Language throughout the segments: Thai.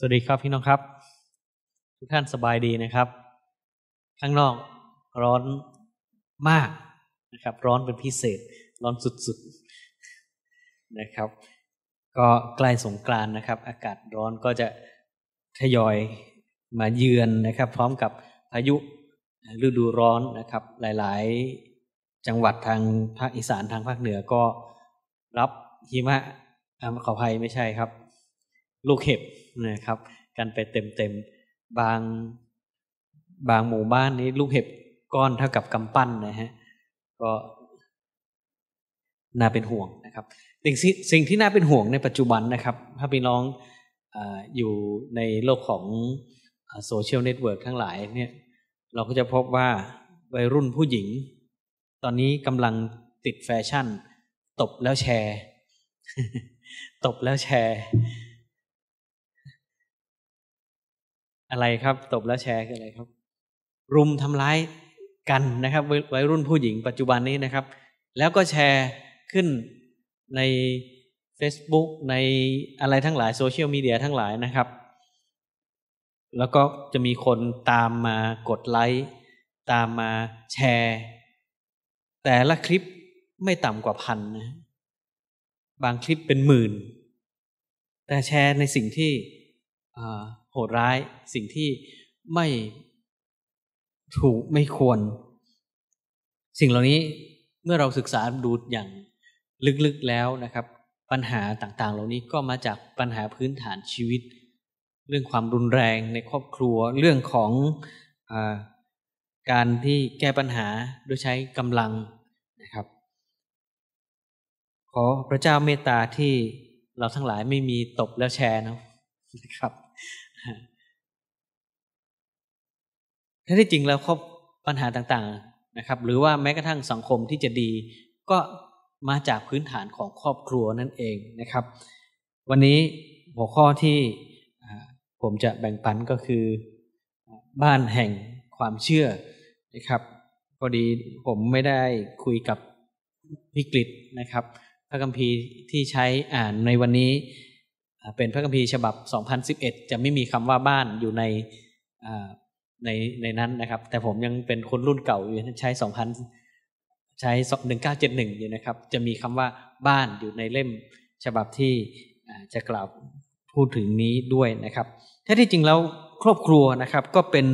สวัสดีครับพี่น้องครับ ทุกท่านสบายดีนะครับ ข้างนอกร้อนมากนะครับ ร้อนเป็นพิเศษ ร้อนสุดๆนะครับ ก็ใกล้สงกรานต์นะครับ อากาศร้อนก็จะทยอยมาเยือนนะครับ พร้อมกับพายุฤดูร้อนนะครับ หลายๆ จังหวัดทางภาคอีสานทางภาคเหนือก็รับหิมะขออภัยไม่ใช่ครับ ลูกเห็บนะครับ กันไปเต็มๆบางบางหมู่บ้านนี้ลูกเห็บก้อนเท่ากับกำปั้นนะฮะก็น่าเป็นห่วงนะครับสิ่งที่สิ่งที่น่าเป็นห่วงในปัจจุบันนะครับ ถ้าพี่น้องออยู่ในโลกของโซเชียลเน็ตเวิร์กทั้งหลายเนี่ยเราก็จะพบว่าวัยรุ่นผู้หญิง ตอนนี้กำลังติดแฟชั่น ตบแล้วแชร์ ตบแล้วแชร์ อะไรครับ ตบแล้วแชร์คืออะไรครับ รุมทำร้ายกันนะครับวัยวัยรุ่นผู้หญิงปัจจุบันนี้นะครับ แล้วก็แชร์ขึ้นใน Facebook ในอะไรทั้งหลายโซเชียลมีเดียทั้งหลายนะครับ แล้วก็จะมีคนตามมากดไลค์ตามมาแชร์ แต่ละคลิปไม่ต่ำกว่าพันนะบางคลิปเป็นหมื่น แต่แชร์ในสิ่งที่ โหดร้ายสิ่งที่ไม่ถูกไม่ควร สิ่งเหล่านี้เมื่อเราศึกษาดูอย่างลึกๆแล้วนะครับ ปัญหาต่างๆ เหล่านี้ก็มาจากปัญหาพื้นฐานชีวิต เรื่องความรุนแรงในครอบครัวเรื่องของอการที่แก้ปัญหาโดยใช้กำลังนะครับ ขอพระเจ้าเมตตาที่เราทั้งหลายไม่มีตบแล้วแชร์นะครับ แท้ที่จริงแล้วครอบปัญหาต่างๆนะครับ หรือว่าแม้กระทั่งสังคมที่จะดี ก็มาจากพื้นฐานของครอบครัวนั่นเองนะครับ วันนี้หัวข้อที่ผมจะแบ่งปันก็คือบ้านแห่งความเชื่อนะครับพอดีผมไม่ได้คุยกับวิกฤตนะครับ พระคัมภีร์ที่ใช้อ่านในวันนี้ เป็นพระคัมภีร์ฉบับ 2011 จะไม่มีคำว่าบ้านอยู่ใน ในในนั้นนะครับ แต่ผมยังเป็นคนรุ่นเก่าอยู่ใช้2000ใช้1971อยู่นะครับ จะมีคำว่าบ้านอยู่ในเล่มฉบับที่จะกล่าวพูดถึงนี้ด้วยนะครับแท้ที่จริงแล้วครอบครัวนะครับก็เป็น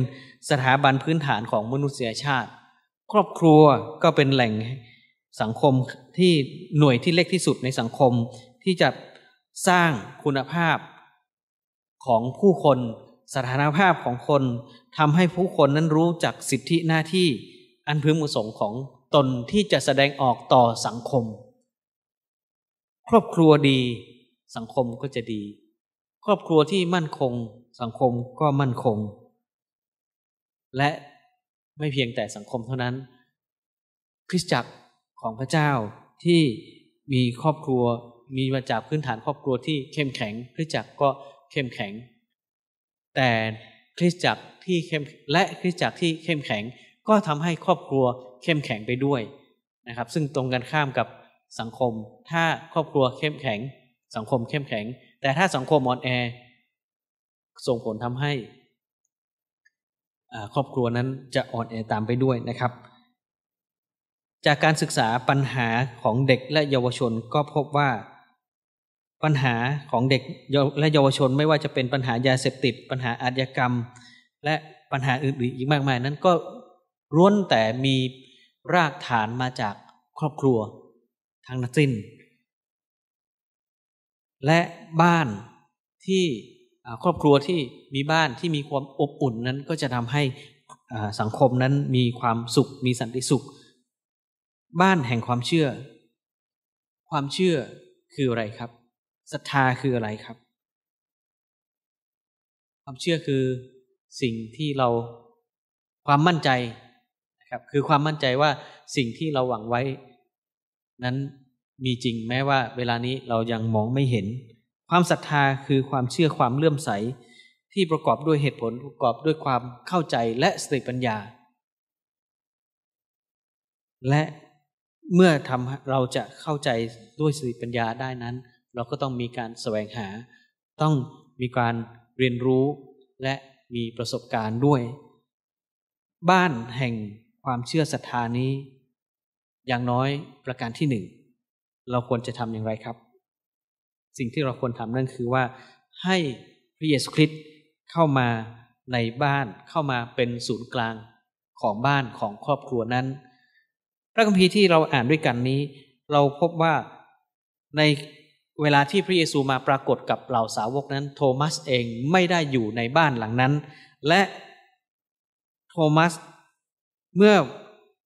สถาบันพื้นฐานของมนุษยชาติ ครอบครัวก็เป็นแหล่งสังคมที่หน่วยที่เล็กที่สุดในสังคมที่จะสร้างคุณภาพของผู้คน สถานภาพของคนทำให้ผู้คนนั้นรู้จักสิทธิหน้าที่อันพึงประสงค์ของตนที่จะแสดงออกต่อสังคม ครอบครัวดีสังคมก็จะดี ครอบครัวที่มั่นคง สังคมก็มั่นคง และไม่เพียงแต่สังคมเท่านั้น คริสตจักรของพระเจ้าที่มีครอบครัวมีมาจากพื้นฐานครอบครัวที่เข้มแข็งคริสตจักรก็เข้มแข็ง แต่คริสตจักรที่เข้มและคริสตจักรที่เข้มแข็ง ก็ทำให้ครอบครัวเข้มแข็งไปด้วยนะครับ ซึ่งตรงกันข้ามกับสังคม ถ้าครอบครัวเข้มแข็ง สังคมเข้มแข็ง แต่ถ้าสังคมอ่อนแอส่งผลทำให้ครอบครัวนั้นจะอ่อนแอตามไปด้วยนะครับ จากการศึกษาปัญหาของเด็กและเยาวชนก็พบว่า ปัญหาของเด็กและเยาวชนไม่ว่าจะเป็นปัญหายาเสพติด ปัญหาอาชญากรรม และปัญหาอื่นๆอีกมากมายนั้นก็ร้วนแต่มีรากฐานมาจากครอบครัวทางนัสิ้น และบ้านที่ครอบครัวที่มีบ้านที่มีความอบอุ่นนั้นก็จะทำให้สังคมนั้นมีความสุขมีสันติสุข บ้านแห่งความเชื่อ ความเชื่อคืออะไรครับ ศรัทธาคืออะไรครับ ความเชื่อคือสิ่งที่เราความมั่นใจนะครับ คือความมั่นใจว่าสิ่งที่เราหวังไว้ นั้นมีจริงแม้ว่า เวลานี้เรายังมองไม่เห็น ความศรัทธาคือความเชื่อความเลื่อมใส ที่ประกอบด้วยเหตุผลประกอบด้วยความเข้าใจและสติปัญญา และเมื่อทำเราจะเข้าใจด้วยสติปัญญาได้นั้น เราก็ต้องมีการแสวงหา ต้องมีการเรียนรู้และมีประสบการณ์ด้วย บ้านแห่งความเชื่อศรัทธานี้ อย่างน้อยประการที่หนึ่งเราควรจะทำอย่างไรครับ สิ่งที่เราควรทำนั่นคือว่า ให้พระเยซูคริสต์เข้ามาในบ้านเข้ามาเป็นศูนย์กลางของบ้านของครอบครัวนั้น พระคัมภีร์ที่เราอ่านด้วยกันนี้ เราพบว่าใน เวลาที่พระเยซูมาปรากฏกับเหล่าสาวกนั้น โทมัสเองไม่ได้อยู่ในบ้านหลังนั้น และโทมัสเมื่อ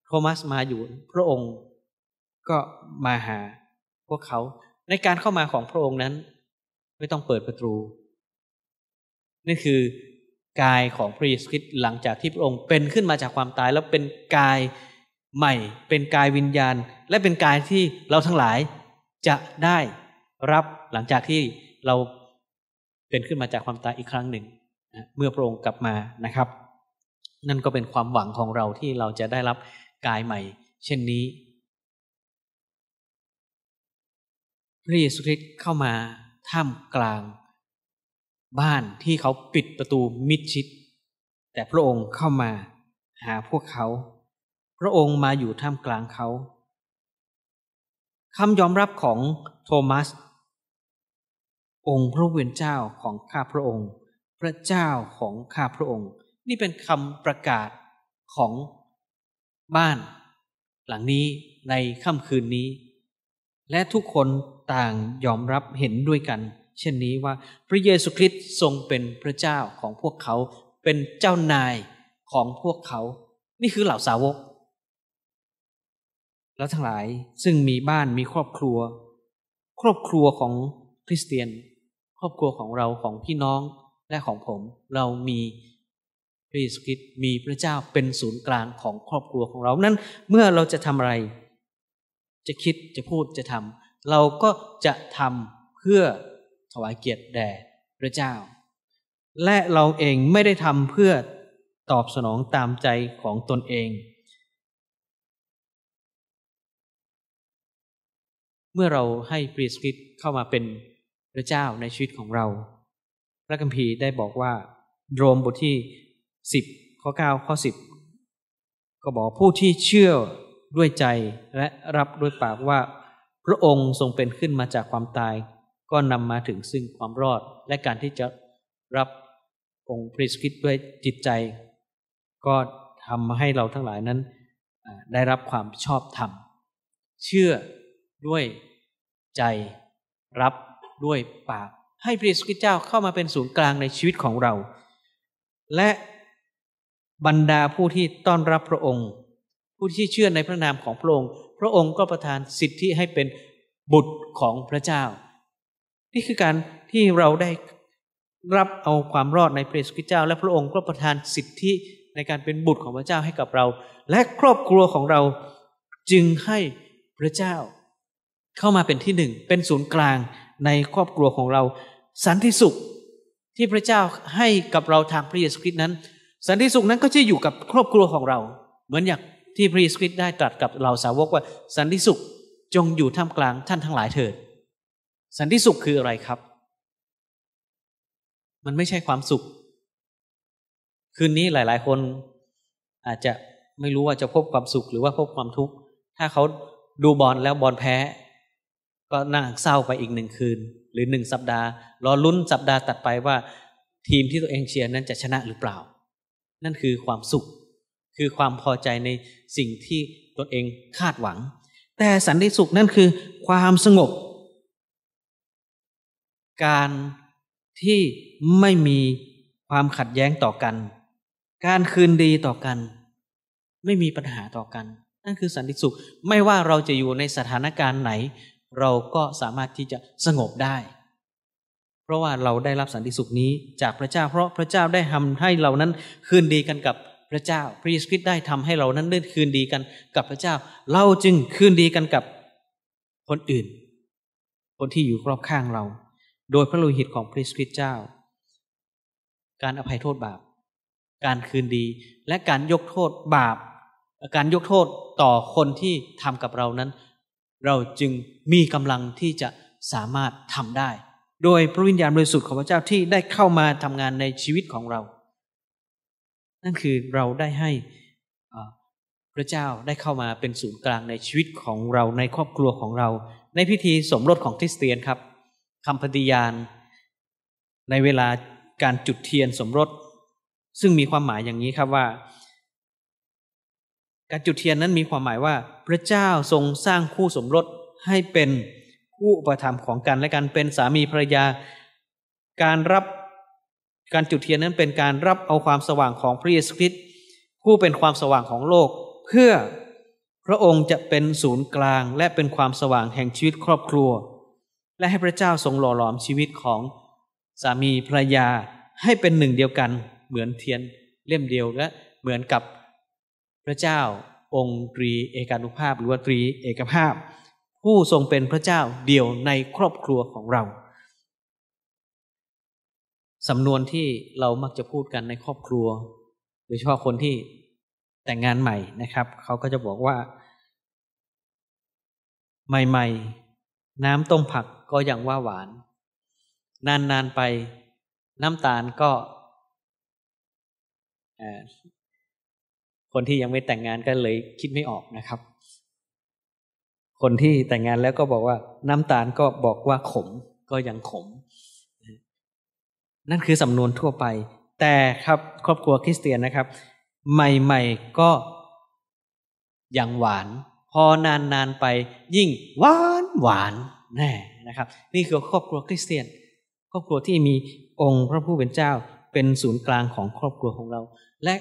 โทมัสมาอยู่พระองค์ก็มาหาพวกเขาในการเข้ามาของพระองค์นั้น ไม่ต้องเปิดประตู นี่คือกายของพระเยซูคริสต์หลังจากที่พระองค์เป็นขึ้นมาจากความตายแล้วเป็นกายใหม่ เป็นกายวิญญาณ และเป็นกายที่เราทั้งหลายจะได้ รับหลังจากที่เราเป็นขึ้นมาจากความตายอีกครั้งหนึ่งเมื่อพระองค์กลับมานะครับ นั่นก็เป็นความหวังของเราที่เราจะได้รับกายใหม่ เช่นนี้พระเยซูคริสต์เข้ามาท่ามกลาง บ้านที่เขาปิดประตูมิดชิด แต่พระองค์เข้ามาหาพวกเขา พระองค์มาอยู่ท่ามกลางเขาคำยอมรับของโทมัส องค์พระเวนเจ้าของข้าพระองค์ พระเจ้าของข้าพระองค์ นี่เป็นคำประกาศของบ้าน หลังนี้ในค่ำคืนนี้ และทุกคนต่างยอมรับเห็นด้วยกัน เช่นนี้ว่าพระเยซูคริสต์ทรงเป็นพระเจ้าของพวกเขาเป็นเจ้านายของพวกเขา นี่คือเหล่าสาวก แล้วทั้งหลายซึ่งมีบ้านมีครอบครัว ครอบครัวของ คริสเตียน ครอบครัวของเราของพี่น้องและของผม เรามีพระเยซูคริสต์มีพระเจ้าเป็นศูนย์กลางของครอบครัวของเรานั้น เมื่อเราจะทำอะไร จะคิดจะพูดจะทำเราก็จะทำเพื่อถวายเกียรติแด่พระเจ้า และเราเองไม่ได้ทำเพื่อตอบสนองตามใจของตนเอง เมื่อเราให้พรีสคิดเข้ามาเป็น ระเจ้าในชีวิตของเรา พระคัมภีร์ได้บอกว่าโรมบทที่สิบข้อเก้าข้อสิบก็บอกผู้ที่เชื่อด้วยใจและรับด้วยปากว่าพระองค์ทรงเป็นขึ้นมาจากความตาย ก็นำมาถึงซึ่งความรอด และการที่จะรับองค์พระคริสต์ด้วยจิตใจ ก็ทำให้เราทั้งหลายนั้นได้รับความชอบธรรม เชื่อด้วยใจรับ ด้วยปาก ให้พระเยซูคริสต์เจ้าเข้ามาเป็นศูนย์กลางในชีวิตของเรา และบรรดาผู้ที่ต้อนรับพระองค์ ผู้ที่เชื่อในพระนามของพระองค์ พระองค์ก็ประทานสิทธิให้เป็นบุตรของพระเจ้า นี่คือการที่เราได้รับเอาความรอดในพระเยซูคริสต์เจ้า และพระองค์ก็ประทานสิทธิในการเป็นบุตรของพระเจ้าให้กับเรา และครอบครัวของเราจึงให้พระเจ้า เข้ามาเป็นที่หนึ่งเป็นศูนย์กลาง ในครอบครัวของเราสันติสุขที่พระเจ้าให้กับเราทางพระเยซูคริสต์นั้น สันติสุขนั้นก็จะอยู่กับครอบครัวของเรา เหมือนอย่างที่พระเยซูคริสต์ได้ตรัสกับเราสาวกว่า สันติสุขจงอยู่ท่ามกลางท่านทั้งหลายเถิด สันติสุขคืออะไรครับ มันไม่ใช่ความสุข คืนนี้หลาย ๆ คนอาจจะไม่รู้ว่าจะพบความสุขหรือว่าพบความทุกข์ถ้าเขาดูบอลแล้วบอลแพ้ ก็นั่งเศร้าไปอีกหนึ่งคืน หรือหนึ่งสัปดาห์รอลุ้นสัปดาห์ตัดไปว่า ทีมที่ตัวเองเชียร์นั้นจะชนะหรือเปล่า นั่นคือความสุข คือความพอใจในสิ่งที่ตนเองคาดหวัง แต่สันติสุขนั่นคือความสงบ การที่ไม่มีความขัดแย้งต่อกัน การคืนดีต่อกัน ไม่มีปัญหาต่อกัน นั่นคือสันติสุข ไม่ว่าเราจะอยู่ในสถานการณ์ไหน เราก็สามารถที่จะสงบได้ เพราะว่าเราได้รับสันติสุขนี้จากพระเจ้า เพราะพระเจ้าได้ทำให้เรานั้นคืนดีกันกับพระเจ้า พระเยซูคริสต์ได้ทำให้เรานั้นได้คืนดีกันกับพระเจ้า เราจึงคืนดีกันกับคนอื่น คนที่อยู่รอบข้างเรา โดยพระโลหิตของพระเยซูคริสต์เจ้า การอภัยโทษบาป การคืนดีและการยกโทษบาป การยกโทษต่อคนที่ทำกับเรานั้น เราจึงมีกำลังที่จะสามารถทำได้ โดยพระวิญญาณบริสุทธิ์ของพระเจ้าที่ได้เข้ามาทำงานในชีวิตของเรา นั่นคือเราได้ให้พระเจ้าได้เข้ามาเป็นศูนย์กลางในชีวิตของเราในครอบครัวของเรา ในพิธีสมรสของคริสเตียนครับคำปฏิญาณ ในเวลาการจุดเทียนสมรส ซึ่งมีความหมายอย่างนี้ครับว่า การจุดเทียนนั้นมีความหมายว่า พระเจ้าทรงสร้างคู่สมรสให้เป็นคู่อุปถัมภ์ของกันและกันเป็นสามีภรรยา การรับการจุดเทียนนั้นเป็นการรับเอาความสว่างของพระเยซูคริสต์ผู้เป็นความสว่างของโลก เพื่อพระองค์จะเป็นศูนย์กลางและเป็นความสว่างแห่งชีวิตครอบครัว และให้พระเจ้าทรงหล่อหลอมชีวิตของสามีภรรยาให้เป็นหนึ่งเดียวกัน เหมือนเทียนเล่มเดียวและเหมือนกับ ระเจ้าองค์ตรีเอกานุภาพ หรือว่าตรีเอกภาพ ผู้ทรงเป็นพระเจ้าเดียวในครอบครัวของเราสำนวนที่เรามักจะพูดกันในครอบครัว โดยเฉพาะคนที่แต่งงานใหม่นะครับ เขาก็จะบอกว่า ใหม่ ๆ น้ำต้มผักก็ยังว่าหวาน นาน ๆ ไปน้ำตาลก็ คนที่ยังไม่แต่งงานก็เลยคิดไม่ออกนะครับ คนที่แต่งงานแล้วก็บอกว่าน้ำตาลก็บอกว่าขมก็ยังขม นั่นคือสำนวนทั่วไป แต่ครับครอบครัวคริสเตียนนะครับ ใหม่ๆก็ยังหวาน พอนานๆไปยิ่งหวานหวานแน่นะครับ นี่คือครอบครัวคริสเตียน ครอบครัวที่มีองค์พระผู้เป็นเจ้าเป็นศูนย์กลางของครอบครัวของเรา และ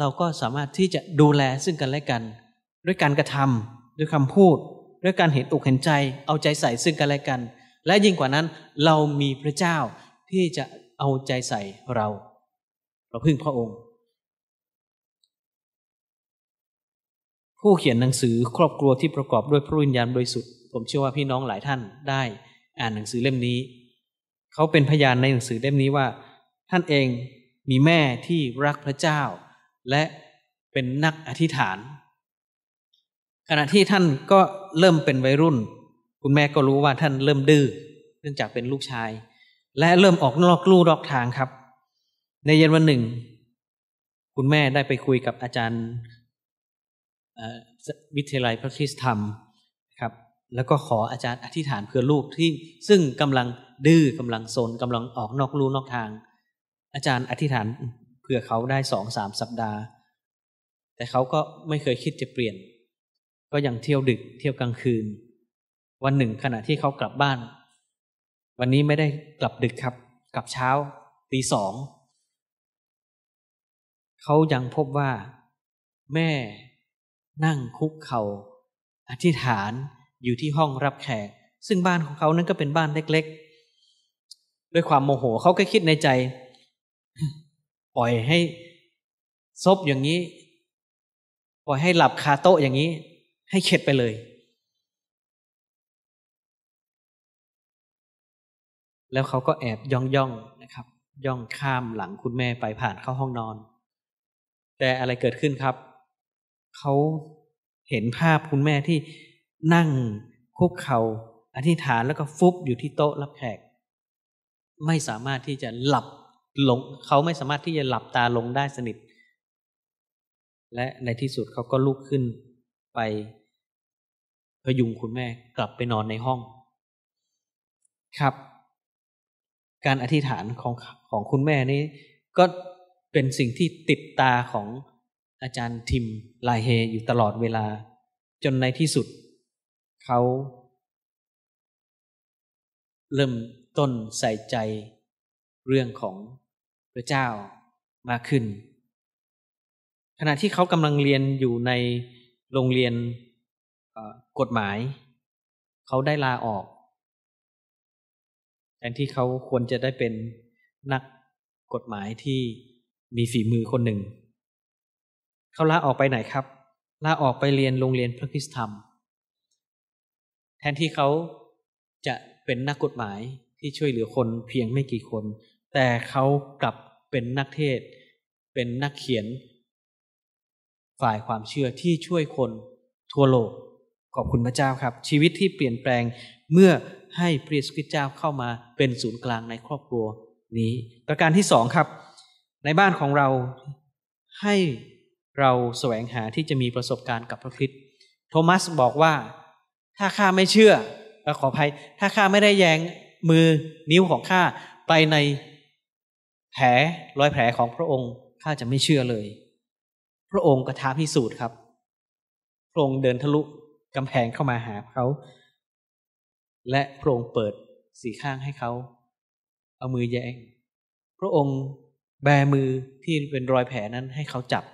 เราก็สามารถที่จะดูแลซึ่งกันและกัน ด้วยการกระทำด้วยคำพูด ด้วยการเห็นอกเห็นใจ เอาใจใส่ซึ่งกันและกัน และยิ่งกว่านั้นเรามีพระเจ้าที่จะเอาใจใส่เรา เราพึ่งพระองค์ ผู้เขียนหนังสือครอบครัวที่ประกอบด้วยพระวิญญาณบริสุทธิ์ผมเชื่อว่าพี่น้องหลายท่านได้อ่านหนังสือเล่มนี้ เขาเป็นพยานในหนังสือเล่มนี้ว่า ท่านเองมีแม่ที่รักพระเจ้า และเป็นนักอธิษฐาน ขณะที่ท่านก็เริ่มเป็นวัยรุ่น คุณแม่ก็รู้ว่าท่านเริ่มดื้อเนื่องจากเป็นลูกชาย และเริ่มออกนอกลู่นอกทางครับ ในเย็นวันหนึ่ง คุณแม่ได้ไปคุยกับอาจารย์วิทยาลัยพระคริสตธรรมครับ แล้วก็ขออาจารย์อธิษฐานเพื่อลูกที่ซึ่งกำลังดื้อกำลังโซนกำลังออกนอกลู่นอกทาง อาจารย์อธิษฐาน เผื่อเขาได้สองสามสัปดาห์ แต่เขาก็ไม่เคยคิดจะเปลี่ยน ก็ยังเที่ยวดึกเที่ยวกลางคืน วันหนึ่งขณะที่เขากลับบ้าน วันนี้ไม่ได้กลับดึกครับ กลับเช้าตีสองเขายังพบว่า แม่นั่งคุกเขา่าอธิษฐานอยู่ที่ห้องรับแขก ซึ่งบ้านของเขานั้นก็เป็นบ้านเล็ก ๆ ด้วยความโมโหเขาก็คิดในใจ ล่อยให้ซบอย่างนี้ ปล่อยให้หลับคาโต๊ะอย่างนี้ ให้เข็ดไปเลย แล้วเขาก็แอบย่องย่องนะครับ ย่องข้ามหลังคุณแม่ไปผ่านเข้าห้องนอน แต่อะไรเกิดขึ้นครับ เขาเห็นภาพคุณแม่ที่นั่งคุกเขา่าอธิษฐานแล้วก็ฟุบอยู่ที่โต๊ะรับแขก ไม่สามารถที่จะหลับ หลงเขาไม่สามารถที่จะหลับตาลงได้สนิท และในที่สุดเขาก็ลุกขึ้นไปพยุงคุณแม่กลับไปนอนในห้อง ครับ การอธิษฐานของของคุณแม่นี้ ก็เป็นสิ่งที่ติดตาของอาจารย์ทิมลายเฮอยู่ตลอดเวลา จนในที่สุด เขา เริ่มต้นใส่ใจเรื่องของ พระเจ้ามากขึ้น ขณะที่เขากำลังเรียนอยู่ในโรงเรียนกฎหมาย เขาได้ลาออกแทนที่เขาควรจะได้เป็นนักกฎหมายที่มีฝีมือคนหนึ่ง เขาลาออกไปไหนครับลาออกไปเรียนโรงเรียนพระคิสธรรม แทนที่เขาจะเป็นนักกฎหมายที่ช่วยเหลือคนเพียงไม่กี่คน แต่เขากลับเป็นนักเทศ เป็นนักเขียน ฝ่ายความเชื่อที่ช่วยคนทั่วโลก ขอบคุณพระเจ้าครับ ชีวิตที่เปลี่ยนแปลงเมื่อให้พระเยซูคริสต์เจ้าเข้ามาเป็นศูนย์กลางในครอบครัวนี้ ประการที่สองครับ ในบ้านของเราให้เราแสวงหาที่จะมีประสบการณ์กับพระคริสต์โทมัสบอกว่าถ้าข้าไม่เชื่อขออภัย ถ้าข้าไม่ได้แยงมือนิ้วของข้าไปใน แผลรอยแผลของพระองค์ข้าจะไม่เชื่อเลย พระองค์ก็ท้าพิสูจน์ครับ พระองค์เดินทะลุกำแพงเข้ามาหาเขาและพระองค์เปิดสีข้างให้เขา เอามือแยง พระองค์แบมือที่เป็นรอยแผลนั้นให้เขาจับ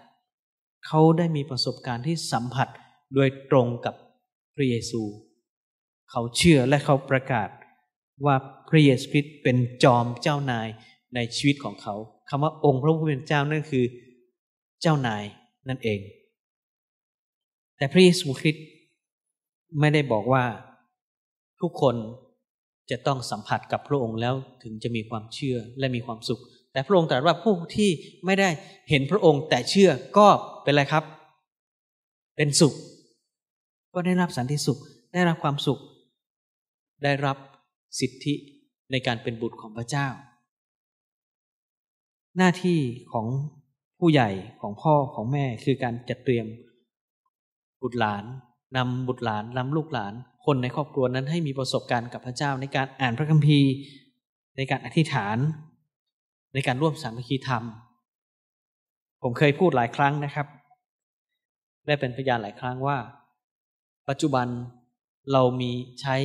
เขาได้มีประสบการณ์ที่สัมผัสโดยตรงกับพระเยซู เขาเชื่อและเขาประกาศว่าพระเยซูคริสต์เป็นจอมเจ้านาย ในชีวิตของเขาคำว่าองค์พระผู้เป็นเจ้านั่นคือ เจ้านายนั่นเอง แต่พระเยซูคริสต์ไม่ได้บอกว่าทุกคนจะต้องสัมผัสกับพระองค์แล้วถึงจะมีความเชื่อและมีความสุข แต่พระองค์ตรัสว่าผู้ที่ไม่ได้เห็นพระองค์แต่เชื่อก็เป็นอะไรครับ เป็นสุข ก็ได้รับสันติสุข ได้รับความสุข ได้รับสิทธิในการเป็นบุตรของพระเจ้า หน้าที่ของผู้ใหญ่ของพ่อของแม่คือการจัดเตรียม บุตรหลานนำบุตรหลานนำลูกหลาน คนในครอบครัวนั้นให้มีประสบการณ์กับพระเจ้าในการอ่านพระคัมภีร์ ในการอธิษฐาน ในการร่วมสามัคคีธรรม ผมเคยพูดหลายครั้งนะครับได้เป็นพยานหลายครั้งว่า ปัจจุบันเรามีใช้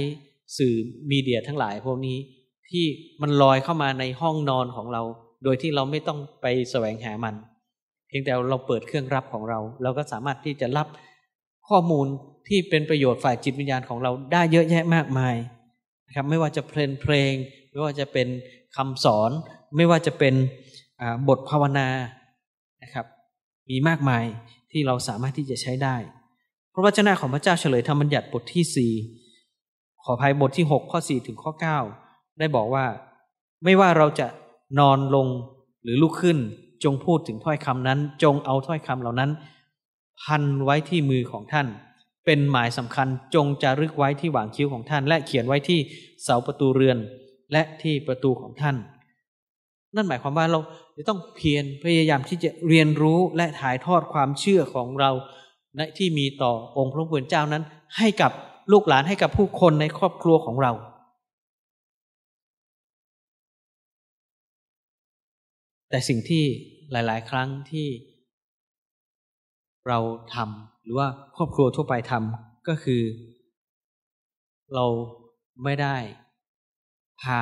สื่อมีเดียทั้งหลายพวกนี้ที่มันลอยเข้ามาในห้องนอนของเรา โดยที่เราไม่ต้องไปแสวงหามัน เพียงแต่เราเปิดเครื่องรับของเรา เราก็สามารถที่จะรับข้อมูลที่เป็นประโยชน์ฝ่ายจิตวิญญาณของเราได้เยอะแยะมากมายนะครับไม่ว่าจะเพลงเพลง ไม่ว่าจะเป็นคำสอน ไม่ว่าจะเป็นบทภาวนานะครับ มีมากมายที่เราสามารถที่จะใช้ได้ พระวจนะของพระเจ้าเฉลยธรรมบัญญัติบทที่สี่ขออภัยบทที่หกข้อสี่ถึงข้อเก้าได้บอกว่า ไม่ว่าเราจะ นอนลงหรือลุกขึ้น จงพูดถึงถ้อยคำนั้น จงเอาถ้อยคำเหล่านั้น พันไว้ที่มือของท่าน เป็นหมายสำคัญจงจะรึกไว้ที่หว่างคิ้วของท่าน และเขียนไว้ที่เสาประตูเรือนและที่ประตูของท่าน นั่นหมายความว่าเราจะต้องเพียรพยายามที่จะเรียนรู้และถ่ายทอดความเชื่อของเราที่มีต่อองค์พระผู้เป็นเจ้านั้น ให้กับลูกหลานให้กับผู้คนในครอบครัวของเรา แต่สิ่งที่หลาย ๆ ครั้งที่เราทำหรือว่าครอบครัวทั่วไปทำก็คือ เราไม่ได้พา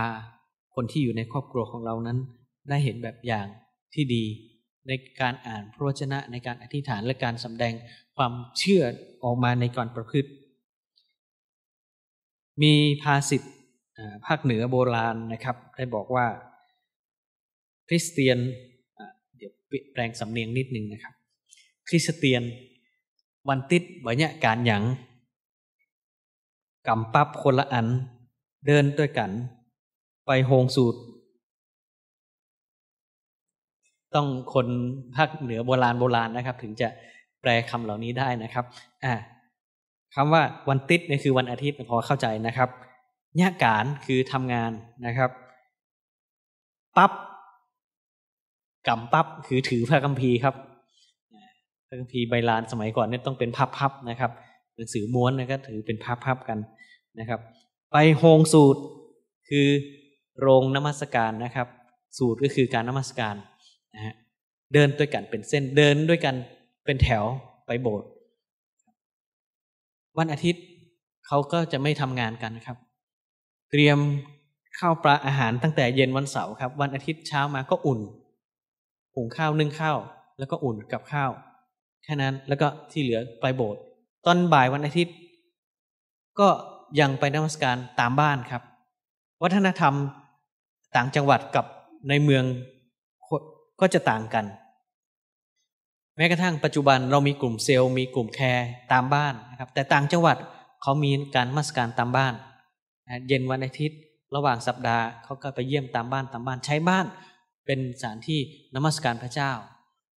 คนที่อยู่ในครอบครัวของเรานั้น ได้เห็นแบบอย่างที่ดีในการอ่านพระวจนะในการอธิษฐานและการสำแดงความเชื่อออกมาในการประพฤติ มีภาษิตภาคเหนือโบราณนะครับ ได้บอกว่า คริสเตียนเดี๋ยวแปลงสำเนียงนิดนึงนะครับ คริสเตียนวันติดบัญญการหยังกำปั๊บคนละอัน เดินด้วยกัน ไปโฮงสูตร ต้องคนภาคเหนือโบราณโบราณนะครับ ถึงจะแปลคำเหล่านี้ได้นะครับ อ่าคำว่าวันติดนี่คือวันอาทิตย์พอเข้าใจนะครับญาการคือทำงานนะครับ ปั๊บ กำปั๊บคือถือพระคัมภีร์ครับพระคัมภีร์ใบลานสมัยก่อนเนี่ยต้องเป็นพับๆนะครับหนังสือม้วนนะก็ถือเป็นพับๆกันนะครับ ไปโฮงสูตรคือโรงนมัสการนะครับ สูตรก็คือการนมัสการนะฮะเดินด้วยกันเป็นเส้นเดินด้วยกันเป็นแถวไปโบสถ์วันอาทิตย์เขาก็จะไม่ทำงานกันครับ เตรียมข้าวปลาอาหารตั้งแต่เย็นวันเสาร์ครับ วันอาทิตย์เช้ามาก็อุ่น หุงข้าวนึ่งข้าว แล้วก็อุ่นกับข้าว แค่นั้นแล้วก็ที่เหลือไปโบสถ์ตอนบ่ายวันอาทิตย์ ก็ยังไปนมัสการตามบ้านครับ วัฒนธรรมต่างจังหวัดกับในเมืองก็จะต่างกัน แม้กระทั่งปัจจุบันเรามีกลุ่มเซลล์มีกลุ่มแคร์ตามบ้านนะครับแต่ต่างจังหวัดเขามีการมัสการตามบ้าน เย็นวันอาทิตย์ ระหว่างสัปดาห์เขาก็ไปเยี่ยมตามบ้านตามบ้านใช้บ้าน เป็นสถานที่นมัสการพระเจ้า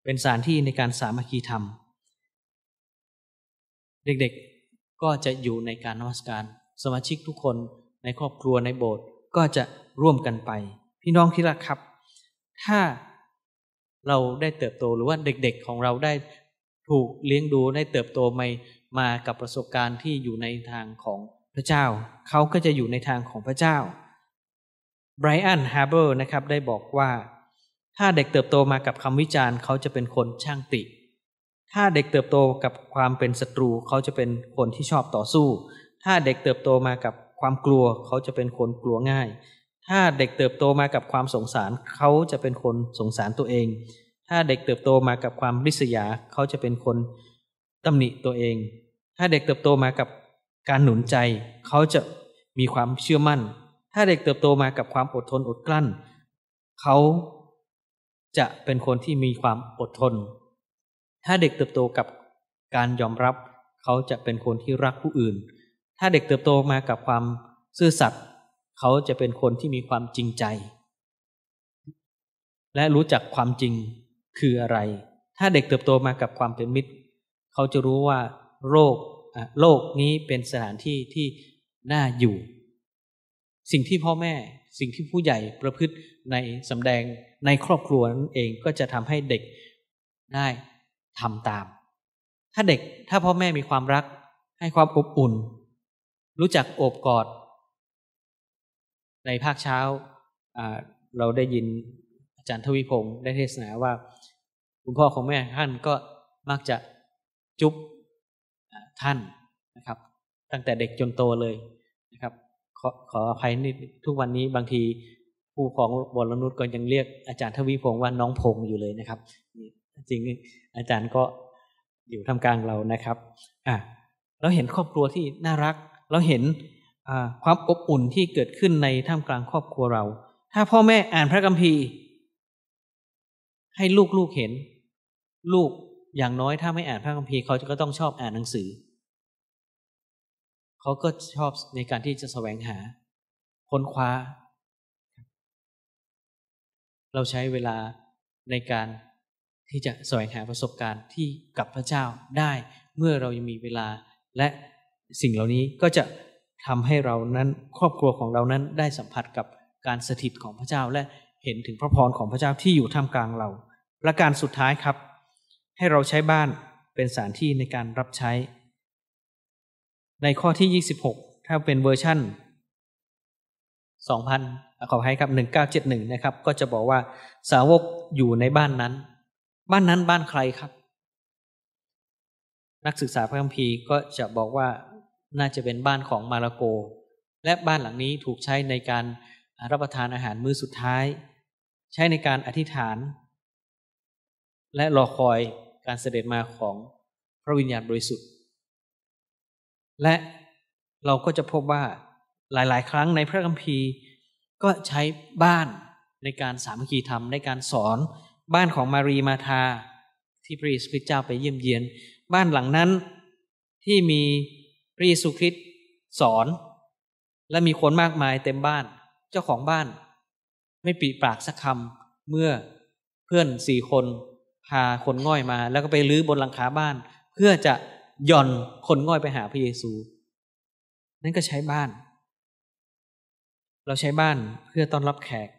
เป็นสถานที่ในการสามัคคีธรรม เด็กๆก็จะอยู่ในการนมัสการ สมาชิกทุกคนในครอบครัวในโบสถ์ก็จะร่วมกันไป พี่น้องที่รักครับ ถ้าเราได้เติบโตหรือว่าเด็กๆของเราได้ถูกเลี้ยงดูได้เติบโตมามากับประสบการณ์ที่อยู่ในทางของพระเจ้า เขาก็จะอยู่ในทางของพระเจ้า ไบรอันฮาร์เบอร์นะครับได้บอกว่า ถ้าเด็กเติบโตมากับคำวิจารณ์เขาจะเป็นคนช่างติ ถ้าเด็กเติบโตกับความเป็นศัตรู เขาจะเป็นคนที่ชอบต่อสู้ ถ้าเด็กเติบโตมากับความกลัว เขาจะเป็นคนกลัวง่าย ถ้าเด็กเติบโตมากับความสงสาร เขาจะเป็นคนสงสารตัวเอง ถ้าเด็กเติบโตมากับความริษยา เขาจะเป็นคนตำหนิตัวเอง ถ้าเด็กเติบโตมากับการหนุนใจ เขาจะมีความเชื่อมั่น ถ้าเด็กเติบโตมากับความอดทนอดกลั้น เขาจะเป็นคนที่มีความอดทน ถ้าเด็กเติบโตกับการยอมรับ เขาจะเป็นคนที่รักผู้อื่น ถ้าเด็กเติบโตมากับความซื่อสัตย์เขาจะเป็นคนที่มีความจริงใจ และรู้จักความจริงคืออะไร ถ้าเด็กเติบโตมากับความเป็นมิตร เขาจะรู้ว่าโรคโลกนี้เป็นสถานที่ที่น่าอยู่ สิ่งที่พ่อแม่สิ่งที่ผู้ใหญ่ประพฤติในสำแดงในครอบครัวนั่นเองก็จะทำให้เด็กได้ทำตาม ถ้าเด็กถ้าพ่อแม่มีความรัก ให้ความอบอุ่น รู้จักโอบกอด ในภาคเช้าเราได้ยินอาจารย์ทวีพงศ์ได้เทศนาว่า คุณพ่อของแม่ท่านก็มักจะจุ๊บท่านนะครับ ตั้งแต่เด็กจนโตเลย ขอขออภัยนิดทุกวันนี้บางทีผู้ของบรนุษก็ยังเรียกอาจารย์ทวีพงศ์ว่าน้องพงศ์อยู่เลยนะครับ จริงอาจารย์ก็อยู่ทำกลางเรานะครับอะเราเห็นครอบครัวที่น่ารัก เราเห็นความอบอุ่นที่เกิดขึ้นในท่ามกลางครอบครัวเรา ถ้าพ่อแม่อ่านพระคัมภีร์ ให้ลูกๆเห็น ลูกอย่างน้อยถ้าไม่อ่านพระคัมภีร์เขาก็ต้องชอบอ่านหนังสือ เขาก็ชอบในการที่จะแสวงหาค้นคว้า เราใช้เวลาในการที่จะแสวงหาประสบการณ์ที่กับพระเจ้าได้เมื่อเรายังมีเวลา และสิ่งเหล่านี้ก็จะทำให้เรานั้นครอบครัวของเรานั้นได้สัมผัสกับการสถิตของพระเจ้าและเห็นถึงพระพรของพระเจ้าที่อยู่ท่ามกลางเราและการสุดท้ายครับ ให้เราใช้บ้านเป็นสถานที่ในการรับใช้ ในข้อที่ 26 ถ้าเป็นเวอร์ชั่น 2000 ขอให้ครับ 1971 นะครับ ก็จะบอกว่าสาวกอยู่ในบ้านนั้น บ้านนั้นบ้านใครครับ นักศึกษาพระคัมภีร์ก็จะบอกว่าน่าจะเป็นบ้านของมาราโก และบ้านหลังนี้ถูกใช้ในการรับประทานอาหารมื้อสุดท้าย ใช้ในการอธิษฐาน และรอคอยการเสด็จมาของพระวิญญาณบริสุทธิ์ และเราก็จะพบว่าหลาย ๆ ครั้งในพระคัมภีร์ ก็ใช้บ้านในการสามัคคีธรรมในการสอน บ้านของมารีมาธา ที่พระเยซูคริสต์เจ้าไปเยี่ยมเยียน บ้านหลังนั้นที่มีพระเยซูคริสต์สอน และมีคนมากมายเต็มบ้าน เจ้าของบ้าน ไม่ปีปากสักคำเมื่อเพื่อนสี่คนพาคนง่อยมา แล้วก็ไปลื้อบนหลังคาบ้าน เพื่อจะ ย่อนคนง่อยไปหาพระเยซู นั่นก็ใช้บ้าน เราใช้บ้านเพื่อต้อนรับแขก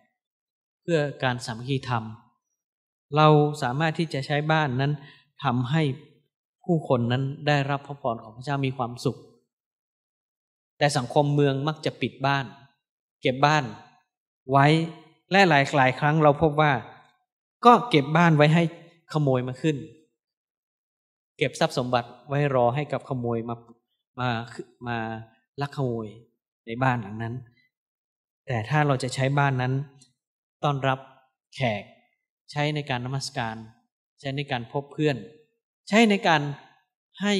เพื่อการสามัคคีธรรม เราสามารถที่จะใช้บ้านนั้นทำให้ผู้คนนั้นได้รับพระพรของพระเจ้ามีความสุข แต่สังคมเมืองมักจะปิดบ้าน เก็บบ้าน ไว้และหลายหลายครั้งเราพบว่า ก็เก็บบ้านไว้ให้ขโมยมาขึ้น เก็บทรัพย์สมบัติไว้รอให้กับขโมยมามามาลักขโมยในบ้านหลังนั้น แต่ถ้าเราจะใช้บ้านนั้น ต้อนรับแขก ใช้ในการนมัสการ ใช้ในการพบเพื่อน ใช้ในการให้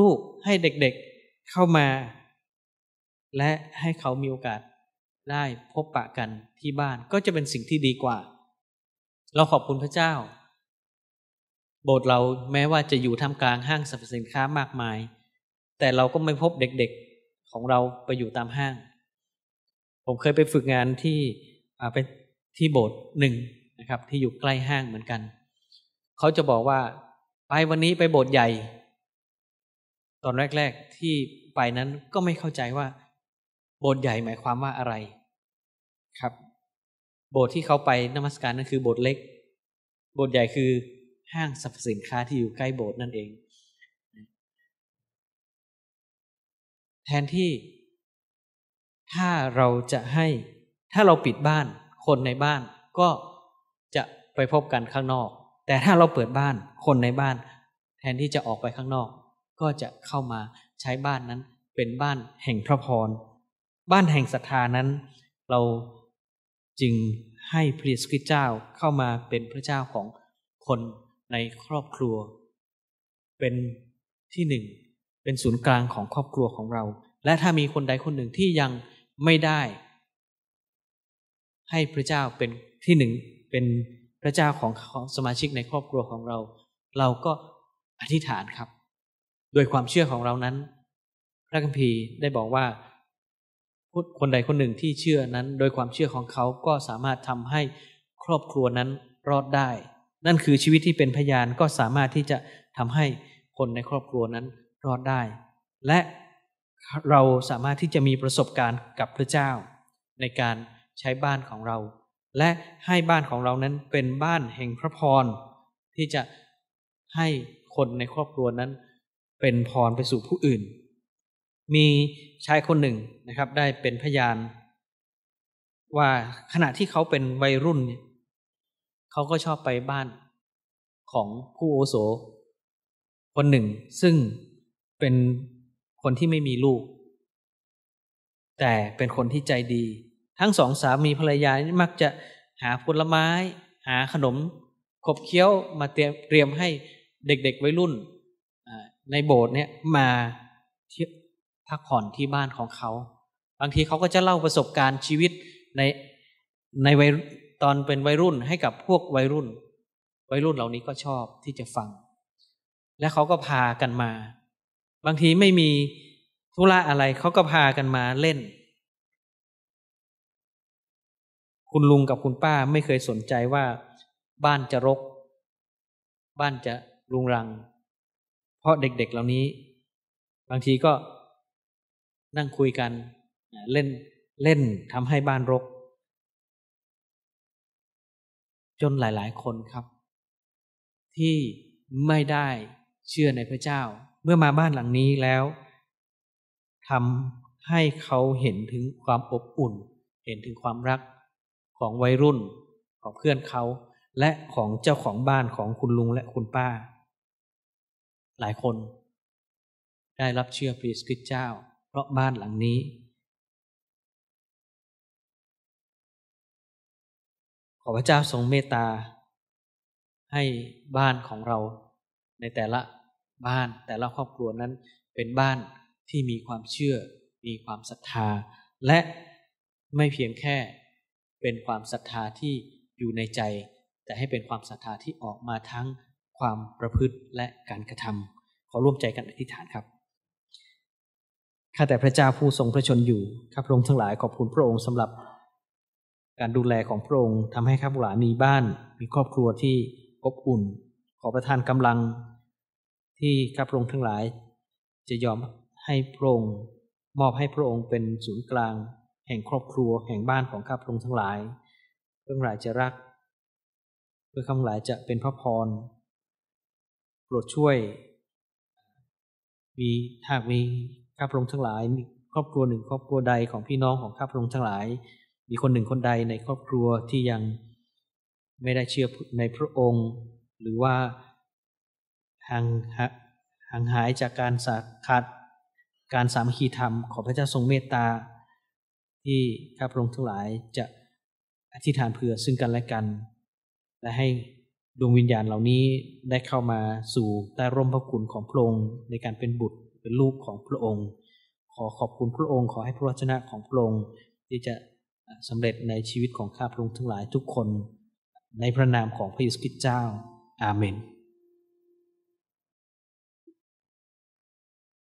ลูกๆ ให้เด็กๆเข้ามา และให้เขามีโอกาสได้พบปะกันที่บ้านก็จะเป็นสิ่งที่ดีกว่า เราขอบคุณพระเจ้า โบสถ์เราแม้ว่าจะอยู่ท่ามกลางห้างสรรพสินค้ามากมาย แต่เราก็ไม่พบเด็กๆของเราไปอยู่ตามห้าง ผมเคยไปฝึกงานที่ไปที่โบสถ์หนึ่งนะครับ ที่อยู่ใกล้ห้างเหมือนกัน เขาจะบอกว่า ไปวันนี้ไปโบสถ์ใหญ่ ตอนแรก ๆที่ไปนั้นก็ไม่เข้าใจว่า โบโบสถ์ใหญ่หมายความว่าอะไรครับ โบสถ์ที่เขาไปนมัสการนั่นคือโบสถ์เล็ก โบสถ์ใหญ่คือ ห้างสรรพสินค้าที่อยู่ใกล้โบสถ์นั่นเอง แทนที่ถ้าเราจะให้ถ้าเราปิดบ้านคนในบ้านก็จะไปพบกันข้างนอก แต่ถ้าเราเปิดบ้านคนในบ้าน แทนที่จะออกไปข้างนอก ก็จะเข้ามาใช้บ้านนั้นเป็นบ้านแห่งพระพร บ้านแห่งศรัทธานั้น เราจึงให้พระเยซูคริสต์เจ้าเข้ามาเป็นพระเจ้าของคน ในครอบครัว เป็นที่หนึ่งเป็นศูนย์กลางของครอบครัวของเรา และถ้ามีคนใดคนหนึ่งที่ยังไม่ได้ ให้พระเจ้าเป็นที่หนึ่งเป็นพระเจ้าของสมาชิกในครอบครัวของเรา เราก็อธิษฐานครับ โดยความเชื่อของเรานั้น พระคัมภีร์ได้บอกว่าคนใดคนหนึ่งที่เชื่อนั้น โดยความเชื่อของเขาก็สามารถทำให้ครอบครัวนั้นรอดได้ นั่นคือชีวิตที่เป็นพยานก็สามารถที่จะทำให้คนในครอบครัวนั้นรอดได้ และเราสามารถที่จะมีประสบการณ์กับพระเจ้า ในการใช้บ้านของเรา และให้บ้านของเรานั้นเป็นบ้านแห่งพระพร ที่จะให้คนในครอบครัวนั้น เป็นพรไปสู่ผู้อื่น มีชายคนหนึ่งนะครับ ได้เป็นพยาน ว่าขณะที่เขาเป็นวัยรุ่น เขาก็ชอบไปบ้านของผู้โอโสคนหนึ่ง ซึ่งเป็นคนที่ไม่มีลูก แต่เป็นคนที่ใจดี ทั้งสองสามีภรรยานี่มักจะหาผลไม้ หาขนมขบเคี้ยวมาเตรียมให้เด็กๆวัยรุ่นในโบสถ์เนี่ยมาพักผ่อนที่บ้านของเขา บางทีเขาก็จะเล่าประสบการณ์ชีวิตในในวัย ตอนเป็นวัยรุ่นให้กับพวกวัยรุ่น วัยรุ่นเหล่านี้ก็ชอบที่จะฟัง และเขาก็พากันมา บางทีไม่มีธุระอะไรเขาก็พากันมาเล่น คุณลุงกับคุณป้าไม่เคยสนใจว่า บ้านจะรก บ้านจะรุงรัง เพราะเด็กๆเหล่านี้ บางทีก็นั่งคุยกัน เล่นเล่นทำให้บ้านรก จนหลาย ๆ คนครับ ที่ไม่ได้เชื่อในพระเจ้า เมื่อมาบ้านหลังนี้แล้วทำให้เขาเห็นถึงความอบอุ่น เห็นถึงความรักของวัยรุ่นของเพื่อนเขา และของเจ้าของบ้านของคุณลุงและคุณป้า หลายคน ได้รับเชื่อพระเยซูคริสต์เจ้า เพราะบ้านหลังนี้ ขอพระเจ้าทรงเมตตา ให้บ้านของเราในแต่ละบ้านแต่ละครอบครัวนั้นเป็นบ้านที่มีความเชื่อ มีความศรัทธา และไม่เพียงแค่เป็นความศรัทธาที่อยู่ในใจ แต่ให้เป็นความศรัทธาที่ออกมาทั้งความประพฤติและการกระทำขอร่วมใจกันอธิษฐานครับข้าแต่พระเจ้าผู้ทรงพระชนอยู่ข้าพระองค์ทั้งหลายขอบคุณพระองค์สำหรับ การดูแลของพระองค์ทำให้ข้าพเจ้ามีบ้าน มีครอบครัวที่อบอุ่น ขอประทานกำลังที่ข้าพระองค์ทั้งหลาย จะยอมให้พระองค์มอบให้พระองค์เป็นศูนย์กลาง แห่งครอบครัวแห่งบ้านของข้าพระองค์ทั้งหลายเพื่อหลายจะรัก เพื่อข้าพเจ้าจะเป็นพระพรโปรดช่วย มีหากมีข้าพระองค์ทั้งหลายมีครอบครัวหนึ่งครอบครัวใดของพี่น้องของข้าพระองค์ทั้งหลาย มีคนหนึ่งคนใดในครอบครัวที่ยังไม่ได้เชื่อในพระองค์ หรือว่าห่างห่างหายจากการสาขาดการสามัคคีธรรม ขอพระเจ้าทรงเมตตา ที่ข้าพระองค์ทั้งหลายจะอธิษฐานเผื่อซึ่งกันและกัน และให้ดวงวิญญาณเหล่านี้ได้เข้ามาสู่ใต้ร่มพระคุณของพระองค์ในการเป็นบุตรเป็นลูกของพระองค์ ขอขอบคุณพระองค์ ขอให้พระวจนะของพระองค์ที่จะ สำเร็จในชีวิตของข้าพระองค์ทั้งหลายทุกคน ในพระนามของพระเยซูคริสต์เจ้า อาเมน